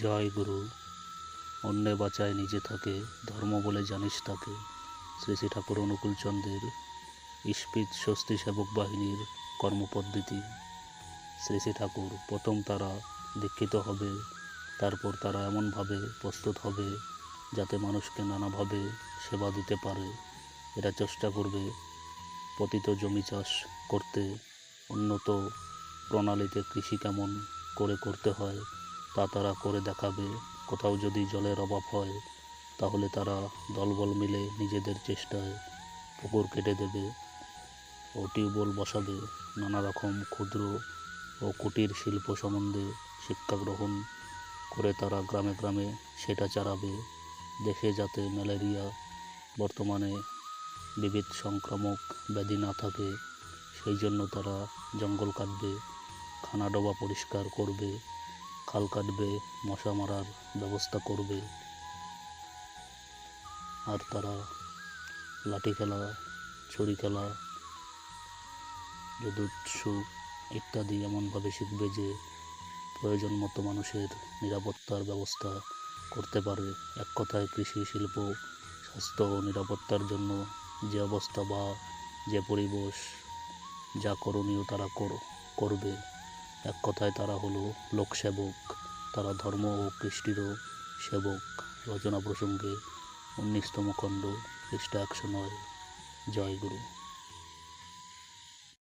জয় গুরু। অন্যে বাঁচায় নিজে থাকে, ধর্ম বলে জানিস তাকে। শ্রী শ্রী ঠাকুর অনুকূলচন্দ্রের ইস্পিত স্বস্তি সেবক বাহিনীর কর্মপদ্ধতি। শ্রী শ্রী ঠাকুর প্রথম তারা দীক্ষিত হবে, তারপর তারা এমনভাবে প্রস্তুত হবে যাতে মানুষকে নানাভাবে সেবা দিতে পারে। এরা চেষ্টা করবে পতিত জমি চাষ করতে। উন্নত প্রণালীতে কৃষি কেমন করে করতে হয় তা তারা করে দেখাবে। কোথাও যদি জলের অভাব হয়, তাহলে তারা দলবল মিলে নিজেদের চেষ্টায় পুকুর কেটে দেবে ও টিউবওয়েল বসাবে। নানা রকম ক্ষুদ্র ও কুটির শিল্প সম্বন্ধে শিক্ষা গ্রহণ করে তারা গ্রামে গ্রামে সেটা চারাবে দেখে যাতে ম্যালেরিয়া বর্তমানে বিবিধ সংক্রামক ব্যাধি না থাকে, সেই জন্য তারা জঙ্গল কাটবে খানা ডোবা পরিষ্কার করবে। খাল কাটবে, মশা মারার ব্যবস্থা করবে। আর তারা লাঠি খেলা, ছুরি খেলা, যদুৎসু ইত্যাদি এমনভাবে শিখবে যে প্রয়োজন মতো মানুষের নিরাপত্তার ব্যবস্থা করতে পারে। এক কথায়, কৃষি, শিল্প, স্বাস্থ্য ও নিরাপত্তার জন্য যে অবস্থা বা যে পরিবেশ, যা করণীয় তারা কর- করবে। এক কথায় তারা হলো লোকসেবক। তারা ধর্ম ও কৃষ্টিরও সেবক। রচনা প্রসঙ্গে উনিশতম খণ্ড পৃষ্ঠা একশো নয়। জয় গুরু।